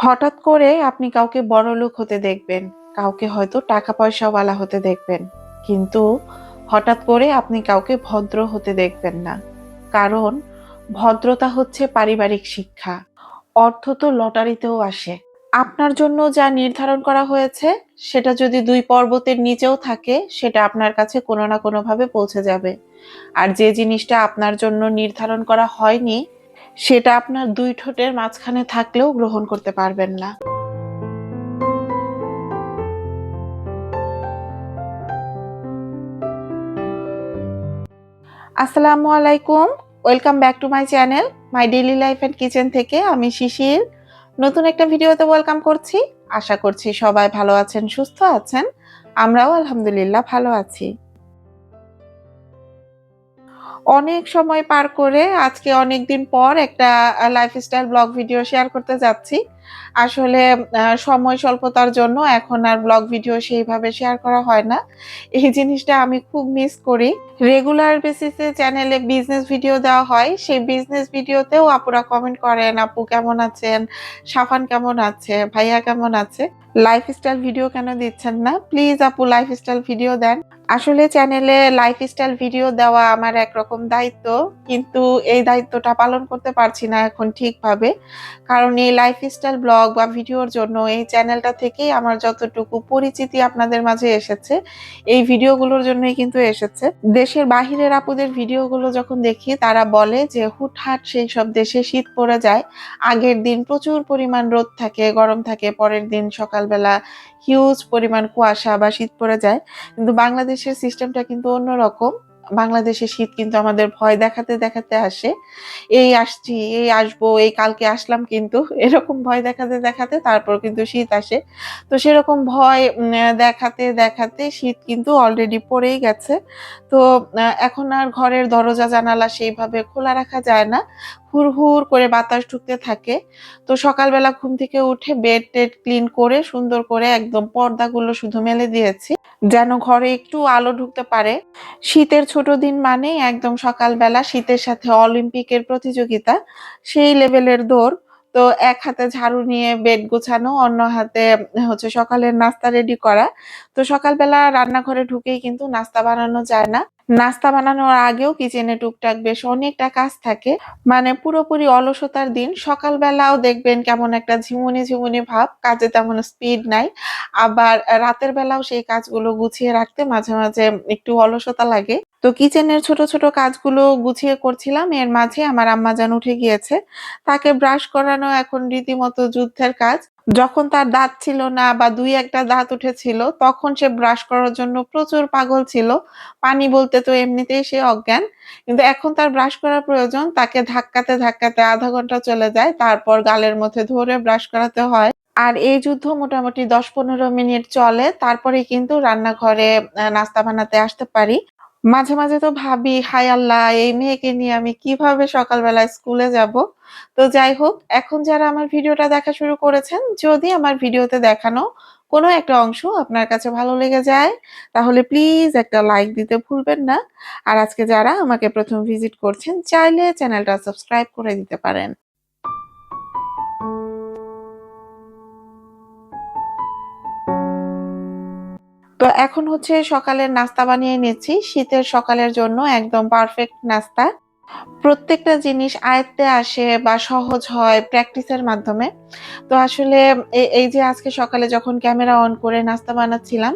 হঠাৎ করে আপনি কাউকে বড়লোক হতে দেখবেন, কাউকে হয়তো টাকা পয়সাওয়ালা হতে দেখবেন। কিন্তু হঠাৎ করে আপনি কাউকে ভদ্র হতে দেখবেন না। কারণ ভদ্রতা হচ্ছে পারিবারিক শিক্ষা। অর্থ তো লটারিতেও আসে। আপনার জন্য যা নির্ধারণ করা হয়েছে সেটা যদি দুই পর্বতের নিচেও থাকে সেটা আপনার কাছে কোনো না কোনোভাবে পৌঁছে যাবে। আর যে জিনিসটা আপনার জন্য নির্ধারণ করা হয়নি সেটা আপনার দুই ঠোঁটের মাঝখানে থাকলেও গ্রহণ করতে পারবেন না। আসসালামু আলাইকুম। Welcome back to my channel my daily life and kitchen থেকে আমি শিশির। নতুন একটা ভিডিওতে ওয়েলকাম করছি। আশা করছি সবাই ভালো আছেন, সুস্থ আছেন। আমরাও আলহামদুলিল্লাহ ভালো আছি। অনেক সময় পার করে আজকে অনেকদিন পর একটা লাইফস্টাইল ব্লগ ভিডিও শেয়ার করতে যাচ্ছি। আসলে সময় স্বল্পতার জন্য এখন আর ব্লগ ভিডিও সেইভাবে শেয়ার করা হয় না। এই জিনিসটা আমি খুব মিস করি। রেগুলার বেসিসে চ্যানেলে বিজনেস ভিডিও দেওয়া হয়। সেই বিজনেস ভিডিওতেও আপুরা কমেন্ট করেন, "আপু কেমন আছেন? সাফান কেমন আছে? ভাইয়া কেমন আছে? লাইফস্টাইল ভিডিও কেন দিচ্ছেন না? প্লিজ আপু লাইফস্টাইল ভিডিও দেন।" আসলে চ্যানেলে লাইফস্টাইল ভিডিও দেওয়া আমার একরকম দায়িত্ব। কিন্তু এই দায়িত্বটা পালন করতে পারছি না এখন ঠিকভাবে। কারণ এই লাইফস্টাইল ব্লগ বা ভিডিওর জন্য এই চ্যানেলটা থেকেই আমার যতটুকু পরিচিতি আপনাদের মাঝে এসেছে, এই ভিডিওগুলোর জন্যই কিন্তু এসেছে। দেশের বাহিরের আপুদের ভিডিওগুলো যখন দেখি তারা বলে যে হুটহাট সেই সব দেশে শীত পড়ে যায়। আগের দিন প্রচুর পরিমাণ রোদ থাকে, গরম থাকে। পরের দিন সকালবেলা হিউজ পরিমাণ কুয়াশা বা শীত পড়ে যায়। কিন্তু বাংলাদেশের সিস্টেমটা কিন্তু অন্যরকম। বাংলাদেশে শীত কিন্তু আমাদের ভয় দেখাতে, দেখাতে আসে। এই আসছি, এই আসব, এই কালকে আসলাম কিন্তু এরকম ভয় দেখাতে, দেখাতে তারপর কিন্তু শীত আসে। তো সেরকম ভয় দেখাতে, দেখাতে শীত কিন্তু অলরেডি পড়েই গেছে। তো এখন আর ঘরের দরজা জানালা সেইভাবে খোলা রাখা যায় না। হুড়, করে বাতাস ঢুকতে থাকে। তো সকালবেলা ঘুম থেকে উঠে বেড-টেড ক্লিন করে সুন্দর করে একদম পর্দাগুলো শুধু মেলে দিয়েছি। যেন ঘরে একটু আলো ঢুকতে পারে। শীতের ছোট দিন মানেই একদম সকালবেলা শীতের সাথে অলিম্পিকের প্রতিযোগিতা। সেই লেভেলের দৌড়। তো এক হাতে ঝাড়ু নিয়ে বেড গোছানো, অন্য হাতে হচ্ছে সকালের নাস্তা রেডি করা। তো সকালবেলা রান্নাঘরে ঢুকেই কিন্তু নাস্তা বানানো যায় না। নাস্তা বানানোর আগেও কিচেনে টুকটাক বেশ অনেকটা কাজ থাকে। মানে পুরোপুরি অলসতার দিন। সকালবেলাও দেখবেন কেমন একটা ঝিমুনি, ঝিমুনি ভাব। কাজে তেমন স্পিড নাই। আবার রাতের বেলাও সেই কাজগুলো গুছিয়ে রাখতে মাঝে, মাঝে একটু অলসতা লাগে। তো কিচেনের ছোট, ছোট কাজগুলো গুছিয়ে করছিলাম। এর মাঝে আমার আম্মাজান উঠে গিয়েছে। তাকে ব্রাশ করানো এখন রীতিমতো যুদ্ধের কাজ। যখন তার দাঁত ছিল না বা দুই একটা দাঁত উঠেছিল তখন সে ব্রাশ করার জন্য প্রচুর পাগল ছিল। পানি বলতে তো এমনিতেই সে অজ্ঞান। কিন্তু এখন তার ব্রাশ করা প্রয়োজন। তাকে ধাক্কাতে, ধাক্কাতে আধা ঘণ্টা চলে যায়। তারপর গালের মধ্যে ধরে ব্রাশ করাতে হয়। আর এই যুদ্ধ মোটামুটি দশ পনেরো মিনিট চলে। তারপরেই কিন্তু রান্নাঘরে নাস্তা বানাতে আসতে পারি। মাঝে, মাঝে তো ভাবি, হায় আল্লাহ! এই মেয়েকে নিয়ে আমি কীভাবে সকালবেলা স্কুলে যাব? তো যাই হোক, এখন যারা আমার ভিডিওটা দেখা শুরু করেছেন, যদি আমার ভিডিওতে দেখানো কোনো একটা অংশ আপনার কাছে ভালো লেগে যায়, তাহলে প্লিজ একটা লাইক দিতে ভুলবেন না। আর আজকে যারা আমাকে ১ম ভিজিট করছেন, চাইলে চ্যানেলটা সাবস্ক্রাইব করে দিতে পারেন। তো এখন হচ্ছে সকালের নাস্তা বানিয়ে নিচ্ছি। শীতের সকালের জন্য একদম পারফেক্ট নাস্তা। প্রত্যেকটা জিনিস আয়ত্তে আসে বা সহজ হয় প্র্যাকটিসের মাধ্যমে। তো আসলে এই যে আজকে সকালে যখন ক্যামেরা অন করে নাস্তা বানাচ্ছিলাম,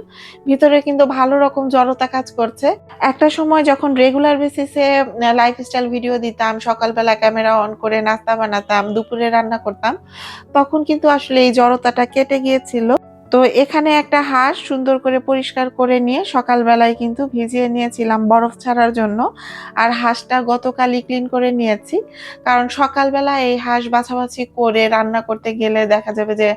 ভিতরে কিন্তু ভালো রকম জড়তা কাজ করছে। একটা সময় যখন রেগুলার বেসিসে লাইফস্টাইল ভিডিও দিতাম, সকালবেলা ক্যামেরা অন করে নাস্তা বানাতাম, দুপুরে রান্না করতাম, তখন কিন্তু আসলে এই জড়তাটা কেটে গিয়েছিল। তো এখানে একটা হাঁস সুন্দর করে পরিষ্কার করে নিয়ে সকালবেলায় কিন্তু ভিজিয়ে নিয়েছিলাম বরফ ছাড়ার জন্য। আর হাঁসটা গতকালই ক্লিন করে নিয়েছি। কারণ সকালবেলা এই হাঁস বাছাবাছি করে রান্না করতে গেলে দেখা যাবে যে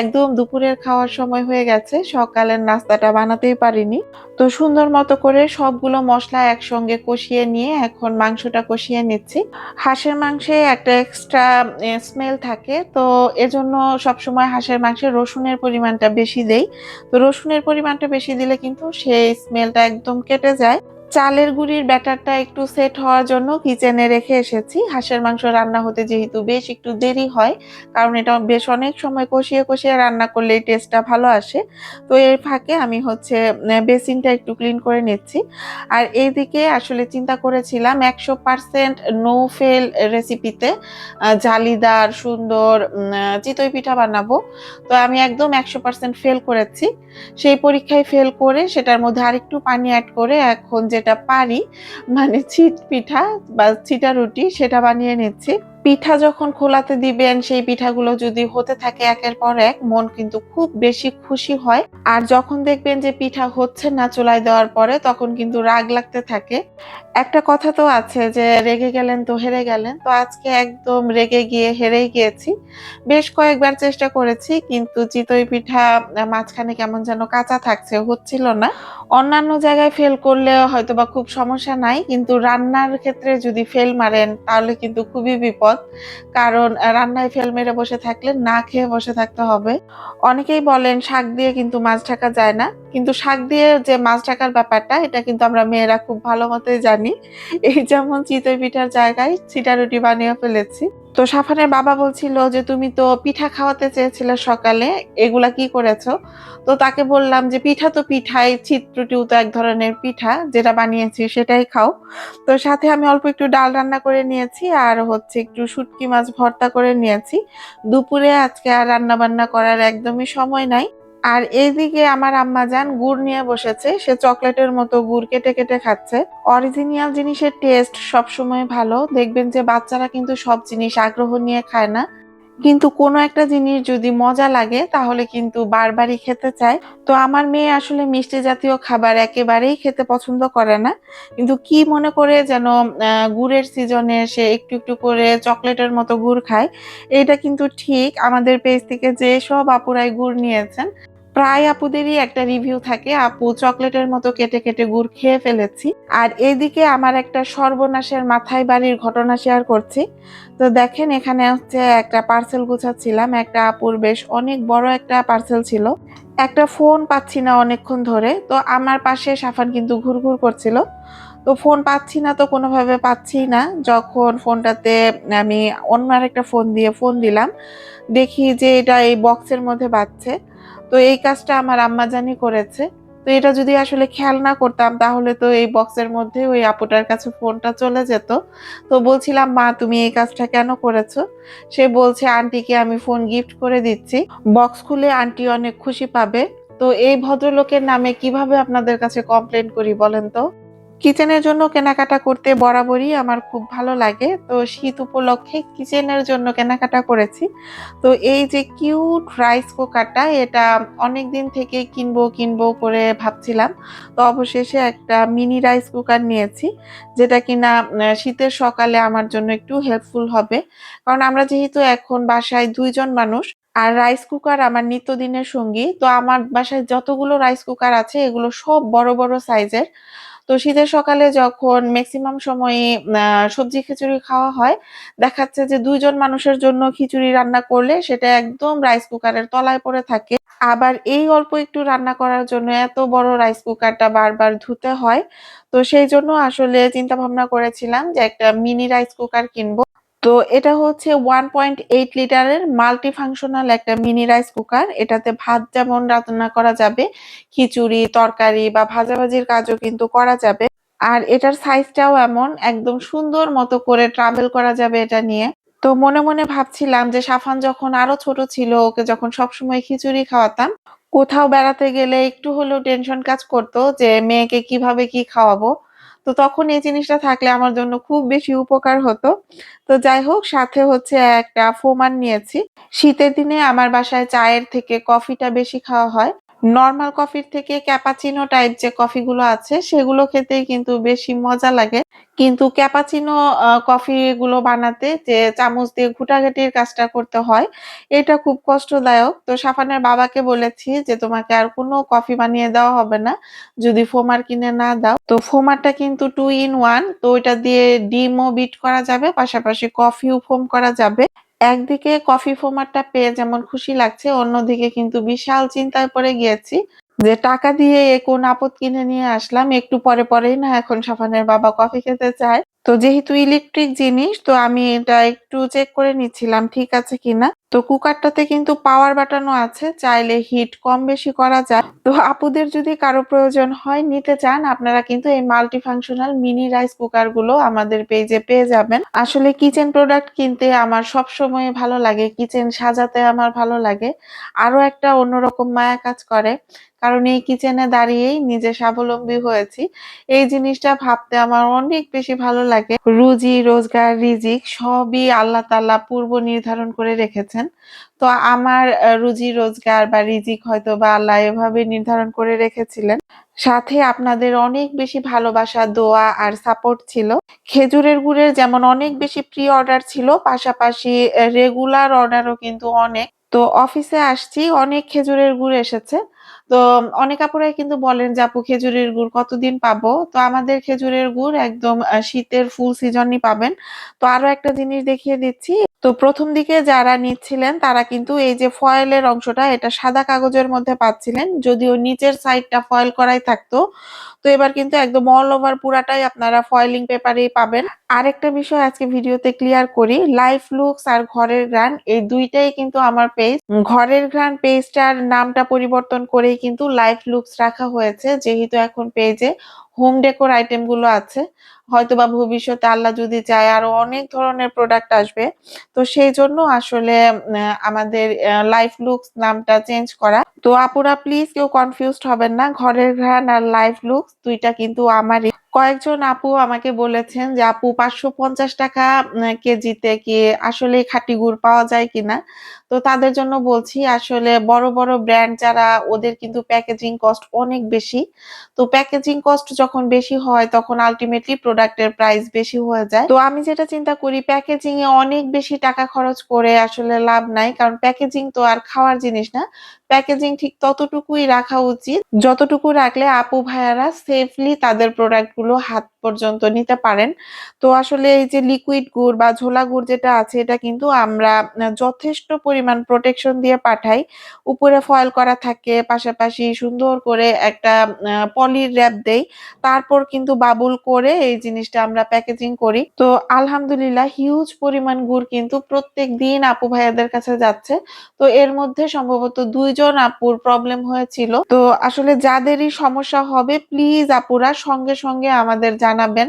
একদম দুপুরের খাওয়ার সময় হয়ে গেছে। সকালের নাস্তাটা বানাতেই পারিনি। তো সুন্দর মতো করে সবগুলো মশলা একসঙ্গে কষিয়ে নিয়ে এখন মাংসটা কষিয়ে নিচ্ছি। হাঁসের মাংসে একটা এক্সট্রা স্মেল থাকে। তো এজন্য সবসময় হাঁসের মাংসে রসুনের পরিমাণটা বেশি দেই। তো রসুনের পরিমাণটা বেশি দিলে কিন্তু সেই স্মেলটা একদম কেটে যায়। চালের গুঁড়ির ব্যাটারটা একটু সেট হওয়ার জন্য কিচেনে রেখে এসেছি। হাঁসের মাংস রান্না হতে যেহেতু বেশ একটু দেরি হয়, কারণ এটা বেশ অনেক সময় কষিয়ে কষিয়ে রান্না করলে টেস্টটা ভালো আসে। তো এর ফাঁকে আমি হচ্ছে বেসিনটা একটু ক্লিন করে নিচ্ছি। আর এইদিকে আসলে চিন্তা করেছিলাম একশো পার্সেন্ট নো ফেল রেসিপিতে জালিদার, সুন্দর চিতই পিঠা বানাবো। তো আমি একদম একশো পার্সেন্ট ফেল করেছি। সেই পরীক্ষায় ফেল করে সেটার মধ্যে আরেকটু পানি অ্যাড করে এখন যেটা পারি মানে ছিট পিঠা বা ছিটা রুটি সেটা বানিয়ে নিচ্ছি। পিঠা যখন খোলাতে দিবেন, সেই পিঠাগুলো যদি হতে থাকে একের পর এক, মন কিন্তু খুব বেশি খুশি হয়। আর যখন দেখবেন যে পিঠা হচ্ছে না চুলায় দেওয়ার পরে, তখন কিন্তু রাগ লাগতে থাকে। একটা কথা তো আছে যে, রেগে গেলেন তো হেরে গেলেন। তো আজকে একদম রেগে গিয়ে হেরেই গিয়েছি। বেশ কয়েকবার চেষ্টা করেছি, কিন্তু চিতই পিঠা মাঝখানে কেমন যেন কাঁচা থাকছে, হচ্ছিল না। অন্যান্য জায়গায় ফেল করলে হয়তো বা খুব সমস্যা নাই, কিন্তু রান্নার ক্ষেত্রে যদি ফেল মারেন, তাহলে কিন্তু খুবই বিপদ কারণ রান্নায় ফেল মেরে বসে থাকলে না খেয়ে বসে থাকতে হবে। অনেকেই বলেন শাক দিয়ে কিন্তু মাছ ঢাকা যায় না। কিন্তু শাক দিয়ে যে মাছ ঢাকার ব্যাপারটা, এটা কিন্তু আমরা মেয়েরা খুব ভালো মতোই জানি। এই যেমন চিতই পিঠার জায়গায় চিটা রুটি বানিয়ে ফেলেছি। তো সাফানের বাবা বলছিল যে, তুমি তো পিঠা খাওয়াতে চেয়েছিলে সকালে, এগুলা কি করেছ? তো তাকে বললাম যে, পিঠা তো পিঠাই চিত্রটিও তো এক ধরনের পিঠা, যেটা বানিয়েছি সেটাই খাও। তো সাথে আমি অল্প একটু ডাল রান্না করে নিয়েছি আর হচ্ছে একটু শুটকি মাছ ভর্তা করে নিয়েছি। দুপুরে আজকে আর রান্না বান্না করার একদমই সময় নাই। আর এইদিকে আমার আম্মা যান গুড় নিয়ে বসেছে। সে চকলেটের মতো গুড় কেটে কেটে খাচ্ছে। অরিজিনাল জিনিসের টেস্ট সবসময় ভালো। দেখবেন যে বাচ্চারা কিন্তু সব জিনিস আগ্রহ নিয়ে খায় না। কিন্তু কোনো একটা জিনিস যদি মজা লাগে, তাহলে কিন্তু বারবারই খেতে চায়। তো আমার মেয়ে আসলে মিষ্টি জাতীয় খাবার একেবারেই খেতে পছন্দ করে না। কিন্তু কি মনে করে যেন গুড়ের সিজনে সে একটু একটু করে চকলেটের মতো গুড় খায় এটা কিন্তু ঠিক। আমাদের পেজ থেকে যে সব আপুরাই গুড় নিয়েছেন প্রায় আপুদেরই একটা রিভিউ থাকে। আপু চকলেটের মতো কেটে কেটে গুড় খেয়ে ফেলেছি। আর এদিকে আমার একটা সর্বনাশের মাথায় বাড়ির ঘটনা শেয়ার করছি। তো দেখেন এখানে হচ্ছে একটা পার্সেল গুছাচ্ছিলাম। একটা আপুর বেশ অনেক বড় একটা পার্সেল ছিল। একটা ফোন পাচ্ছি না অনেকক্ষণ ধরে। তো আমার পাশে সাফান কিন্তু ঘুরঘুর করছিল। তো ফোন পাচ্ছি না তো কোনোভাবে পাচ্ছি না। যখন ফোনটাতে আমি অন্য আরেকটা ফোন দিয়ে ফোন দিলাম। দেখি যে এটা এই বক্সের মধ্যে বাজছে। তো এই কাজটা আমার আম্মা জানি করেছে। তো এটা যদি আসলে খেয়াল না করতাম, তাহলে তো এই বক্সের মধ্যে ওই আপুটার কাছে ফোনটা চলে যেত। তো বলছিলাম, মা, তুমি এই কাজটা কেন করেছ? সে বলছে, আন্টিকে আমি ফোন গিফট করে দিচ্ছি। বক্স খুলে আন্টি অনেক খুশি পাবে। তো এই ভদ্রলোকের নামে কীভাবে আপনাদের কাছে কমপ্লেন করি বলেন তো? কিচেনের জন্য কেনাকাটা করতে বরাবরই আমার খুব ভালো লাগে। তো শীত উপলক্ষে কিচেনের জন্য কেনাকাটা করেছি। তো এই যে কিউট রাইস কুকারটা এটা অনেক দিন থেকে কিনবো কিনবো করে ভাবছিলাম। তো অবশেষে একটা মিনি রাইস কুকার নিয়েছি, যেটা কিনা শীতের সকালে আমার জন্য একটু হেল্পফুল হবে। কারণ আমরা যেহেতু এখন বাসায় দুইজন মানুষ, আর রাইস কুকার আমার নিত্যদিনের সঙ্গী, তো আমার বাসায় যতগুলো রাইস কুকার আছে, এগুলো সব বড় বড় সাইজের তো শীতের সকালে যখন ম্যাক্সিমাম সময়ে সবজি খিচুড়ি খাওয়া হয়, দেখাচ্ছে যে দুইজন মানুষের জন্য খিচুড়ি রান্না করলে সেটা একদম রাইস কুকারের তলায় পড়ে থাকে। আবার এই অল্প একটু রান্না করার জন্য এত বড় রাইস কুকারটা বারবার ধুতে হয়। তো সেই জন্য আসলে চিন্তা ভাবনা করেছিলাম যে একটা মিনি রাইস কুকার কিনবো। তো এটা হচ্ছে ওয়ান পয়েন্ট এইট লিটারের মাল্টি ফাংশনাল একটা মিনি রাইস কুকার এটাতে ভাত যেমন রান্না করা যাবে, খিচুড়ি, তরকারি বা ভাজাভাজির কাজও কিন্তু করা যাবে। আর এটার সাইজটাও এমন, একদম সুন্দর মতো করে ট্রাভেল করা যাবে এটা নিয়ে। তো মনে মনে ভাবছিলাম যে সাফান যখন আরও ছোট ছিল, ওকে যখন সবসময় খিচুড়ি খাওয়াতাম, কোথাও বেড়াতে গেলে একটু হলেও টেনশন কাজ করতো যে মেয়েকে কীভাবে কি খাওয়াবো। তো তখন এই জিনিসটা থাকলে আমার জন্য খুব বেশি উপকার হতো। তো যাই হোক, সাথে হচ্ছে একটা ফোমান নিয়েছি। শীতের দিনে আমার বাসায় চায়ের থেকে কফিটা বেশি খাওয়া হয়। নর্মাল কফির থেকে ক্যাপাচিনো টাইপ যে কফিগুলো আছে, সেগুলো খেতেই কিন্তু বেশি মজা লাগে। কিন্তু ক্যাপাচিনো কফি গুলো বানাতে যে চামচ দিয়ে ঘুটাঘাটির কাজটা করতে হয়, এটা খুব কষ্টদায়ক। তো সাফানের বাবাকে বলেছি যে, তোমাকে আর কোনো কফি বানিয়ে দেওয়া হবে না। যদি ফোমার কিনে না দাও। তো ফোমারটা কিন্তু টু ইন ওয়ান তো ওইটা দিয়ে ডিমও বিট করা যাবে, পাশাপাশি কফিও ফোম করা যাবে। একদিকে কফি ফোমারটা পেয়ে যেমন খুশি লাগছে, অন্যদিকে কিন্তু বিশাল চিন্তায় পড়ে গিয়েছি যে টাকা দিয়ে এ কোন আপদ কিনে নিয়ে আসলাম। একটু পরে পরেই না, এখন সাফানের বাবা কফি খেতে চায়। তো যেহেতু ইলেকট্রিক জিনিস, তো আমি এটা একটু চেক করে নিচ্ছিলাম, ঠিক আছে কিনা তো কুকারটাতে কিন্তু পাওয়ার বাটানো আছে, চাইলে হিট কম বেশি করা যায়। তো আপুদের যদি কারও প্রয়োজন হয়, নিতে চান, আপনারা কিন্তু এই মাল্টি ফাংশনাল মিনি রাইস কুকারগুলো আমাদের পেজে পেয়ে যাবেন। আসলে কিচেন প্রোডাক্ট কিনতে আমার সব সময় ভালো লাগে কিচেন সাজাতে আমার ভালো লাগে। আরও একটা অন্যরকম মায়া কাজ করে। কারণ এই কিচেনে দাঁড়িয়েই নিজে স্বাবলম্বী হয়েছি। এই জিনিসটা ভাবতে আমার অনেক বেশি ভালো লাগে। রুজি, রোজগার, রিজিক সবই আল্লাহ তাআলা পূর্ব নির্ধারণ করে রেখেছেন। তো আমার রুজি, রোজগার বা রিজিক হয়তো বা আল্লাহ এভাবে নির্ধারণ করে রেখেছিলেন। সাথে আপনাদের অনেক বেশি ভালোবাসা, দোয়া আর সাপোর্ট ছিল। খেজুরের গুড়ের যেমন অনেক বেশি প্রি অর্ডার ছিল, পাশাপাশি রেগুলার অর্ডারও কিন্তু অনেক। তো অফিসে আসছি, অনেক খেজুরের গুড় এসেছে। তো অনেক আপুরাই কিন্তু বলেন যে, আপু, খেজুরের গুড় কতদিন পাবো? তো আমাদের খেজুরের গুড় একদম শীতের ফুল সিজনই পাবেন। তো আরও একটা জিনিস দেখিয়ে দিচ্ছি। তো প্রথম দিকে যারা নিচ্ছিলেন, তারা কিন্তু এই যে ফয়েলের অংশটা, এটা সাদা কাগজের মধ্যে পাচ্ছিলেন, যদিও নিচের সাইডটা ফয়েল করাই থাকতো। তো এবার কিন্তু একদম অল ওভার পুরাটাই আপনারা ফয়েলিং পেপারেই পাবেন। আরেকটা বিষয় আজকে ভিডিওতে ক্লিয়ার করি লাইফ লুকস আর ঘরের গ্রান এই দুইটাই কিন্তু আমার পেজ ঘরের গ্রান পেজটার নামটা পরিবর্তন করেই কিন্তু লাইফ লুকস রাখা হয়েছে, যেহেতু এখন পেজে হোম ডেকোর আইটেমগুলো আছে। হয়তোবা ভবিষ্যতে আল্লাহ যদি চায় আরও অনেক ধরনের প্রোডাক্ট আসবে। তো সেই জন্য আসলে আমাদের লাইফ লুকস নামটা চেঞ্জ করা। তো আপুরা প্লিজ কেউ কনফিউজড হবেন না, ঘরের ঘ্রাণ আর লাইফ লুকস দুইটা কিন্তু আমারই। কয়েকজন আপু আমাকে বলেছেন যে, আপু, পাঁচশো পঞ্চাশ টাকা কেজিতে কি আসলে খাঁটি গুড় পাওয়া যায় কিনা? তো তাদের জন্য বলছি, আসলে বড় বড় ব্র্যান্ড যারা, ওদের কিন্তু প্যাকেজিং কস্ট অনেক বেশি। তো প্যাকেজিং কস্ট যখন বেশি হয়, তখন আলটিমেটলি প্রোডাক্টের প্রাইস বেশি হয়ে যায়। তো আমি যেটা চিন্তা করি প্যাকেজিং এ অনেক বেশি টাকা খরচ করে আসলে লাভ নাই, কারণ প্যাকেজিং তো আর খাওয়ার জিনিস না। প্যাকেজিং ঠিক ততটুকুই রাখা উচিত। যতটুকু রাখলে আপু ভাইয়ারা সেফলি তাদের প্রোডাক্টগুলো হাত পর্যন্ত নিতে পারেন। তো আসলে এই যে লিকুইড গুড় বা ঝোলা গুড় যেটা আছে, এটা কিন্তু আমরা যথেষ্ট পরিমাণ প্রোটেকশন দিয়ে পাঠাই। উপরে ফয়েল করা থাকে, পাশাপাশি সুন্দর করে একটা পলির র্যাপ দেই। তারপর কিন্তু বাবুল করে এই জিনিসটা আমরা প্যাকেজিং করি। তো আলহামদুলিল্লাহ হিউজ পরিমাণ গুড় কিন্তু প্রত্যেক দিন আপু ভাইয়াদের কাছে যাচ্ছে। তো এর মধ্যে সম্ভবত দুইজন আপুর প্রবলেম হয়েছিল। তো আসলে যাদেরই সমস্যা হবে প্লিজ আপুরা সঙ্গে সঙ্গে আমাদের জানাবেন।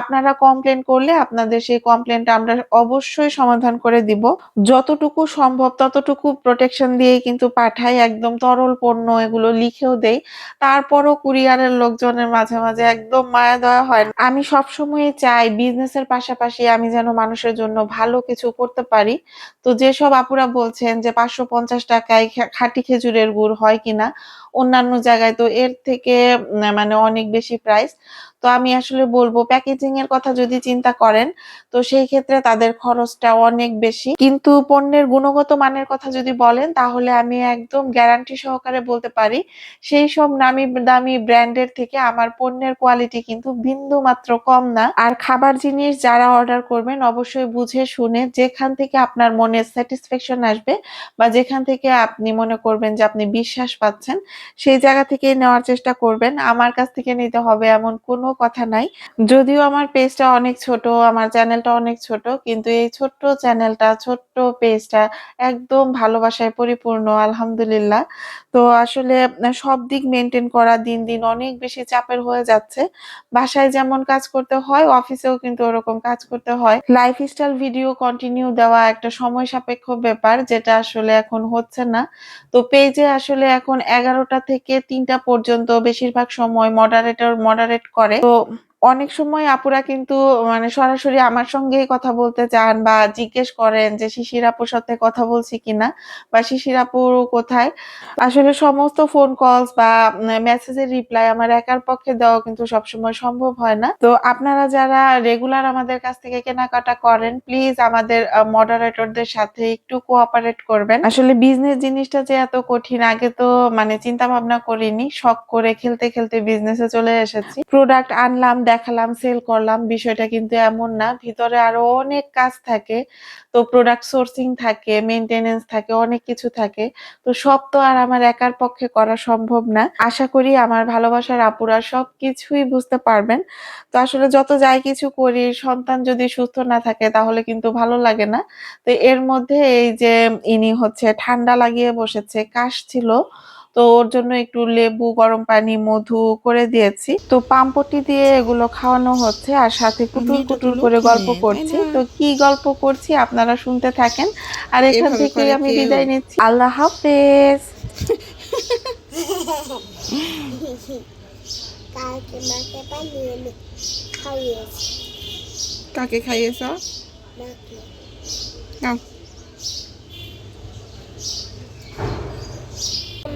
আপনারা কমপ্লেন করলে আপনাদের সেই কমপ্লেনটা আমরা অবশ্যই সমাধান করে দিব। যতটুকু সম্ভব ততটুকু প্রোটেকশন দিয়েই কিন্তু পাঠাই, একদম তরল পণ্য এগুলো লিখেও দেই। তারপরও কুরিয়ারের লোকজনের মাঝে মাঝে একদম মায়া দয়া হয়। আমি সবসময় চাই বিজনেসের পাশাপাশি আমি যেন মানুষের জন্য ভালো কিছু করতে পারি। তো যেসব আপুরা বলছেন যে পাঁচশো পঞ্চাশ টাকায় খাঁটি খেজুরের গুড় হয় কিনা, অন্যান্য জায়গায় তো এর থেকে মানে অনেক বেশি প্রাইস তো আমি আসলে বলব প্যাকেজিং এর কথা যদি চিন্তা করেন, তো সেই ক্ষেত্রে তাদের খরচটা অনেক বেশি। কিন্তু পণ্যের গুণগত মানের কথা যদি বলেন, তাহলে আমি একদম গ্যারান্টি সহকারে বলতে পারি, সেই সব নামি দামি ব্র্যান্ডের থেকে আমার পণ্যের কোয়ালিটি কিন্তু বিন্দু মাত্র কম না। আর খাবার জিনিস যারা অর্ডার করবেন, অবশ্যই বুঝে শুনে যেখান থেকে আপনার মনে স্যাটিসফ্যাকশন আসবে বা যেখান থেকে আপনি মনে করবেন যে আপনি বিশ্বাস পাচ্ছেন, সেই জায়গা থেকে নেওয়ার চেষ্টা করবেন। আমার কাছ থেকে নিতে হবে এমন কোনো কথা নাই। যদিও আমার পেজটা অনেক ছোট, আমার চ্যানেলটা অনেক ছোট, কিন্তু এই ছোট্ট চ্যানেলটা ছোট্ট পেজটা একদম ভালোবাসায় পরিপূর্ণ, আলহামদুলিল্লাহ। তো আসলে সব দিক মেনটেন করা দিন দিন অনেক বেশি চাপের হয়ে যাচ্ছে। বাসায় যেমন কাজ করতে হয় অফিসেও কিন্তু ওরকম কাজ করতে হয়। লাইফস্টাইল ভিডিও কন্টিনিউ দেওয়া একটা সময় সাপেক্ষ ব্যাপার, যেটা আসলে এখন হচ্ছে না। তো পেজে আসলে এখন এগারোটা থেকে তিনটা পর্যন্ত বেশিরভাগ সময় মডারেটর মডারেট করে। তো অনেক সময় আপুরা কিন্তু মানে সরাসরি আমার সঙ্গেই কথা বলতে চান বা জিজ্ঞেস করেন যে, শিশির আপুর সাথে কথা বলছি কিনা বা শিশির আপু কোথায়? আসলে সমস্ত ফোন কলস বা মেসেজের রিপ্লাই আমার একার পক্ষে দেওয়া কিন্তু সবসময় সম্ভব হয় না। তো আপনারা যারা রেগুলার আমাদের কাছ থেকে কেনাকাটা করেন প্লিজ আমাদের মডারেটরদের সাথে একটু কোঅপারেট করবেন। আসলে বিজনেস জিনিসটা যে এত কঠিন, আগে তো মানে চিন্তা ভাবনা করিনি, শখ করে খেলতে খেলতে বিজনেসে চলে এসেছি। প্রোডাক্ট আনলাম দেখালাম সেল করলাম, বিষয়টা কিন্তু এমন না। ভিতরে আরও অনেক কাজ থাকে। তো প্রোডাক্ট সোর্সিং থাকে মেনটেনেন্স থাকে, অনেক কিছু থাকে। তো সব তো আর আমার একার পক্ষে করা সম্ভব না। আশা করি আমার ভালোবাসার আপুরা সব কিছুই বুঝতে পারবেন। তো আসলে যত যাই কিছু করি, সন্তান যদি সুস্থ না থাকে তাহলে কিন্তু ভালো লাগে না। তো এর মধ্যে এই যে ইনি হচ্ছে ঠান্ডা লাগিয়ে বসেছে কাশ ছিল তো ওর জন্য একটু লেবু গরম পানি মধু করে দিয়েছি। তো পাম্পটি দিয়ে এগুলো খাওয়ানো হচ্ছে আর সাথে কুটুর কুটুর করে গল্প করছি। তো কি গল্প করছি আপনারা শুনতে থাকেন আর এখান থেকে আমি? বিদায় নিচ্ছি। আল্লাহ হাফেজ। কাকে খাইয়েছ?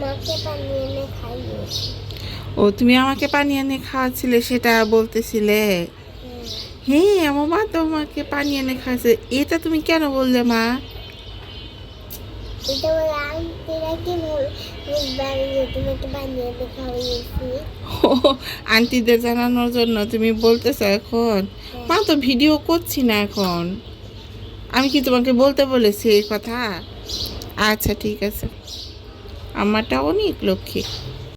মাকে নাও। মাকে বানিয়ে এনে খাইয়েছি। ও তুমি আমাকে পানি এনে খাওয়াছিলে সেটা বলতেছিলে? হ্যাঁ। আমার মা তোমাকে পানি এনে খাওয়াছে এটা তুমি কেন বললে মা? আন্টিদের জানানোর জন্য তুমি বলতেছো এখন? মা তো ভিডিও করছি না এখন। আমি কি তোমাকে বলতে বলেছি এই কথা? আচ্ছা ঠিক আছে। আমারটা অনেক লক্ষ্মী।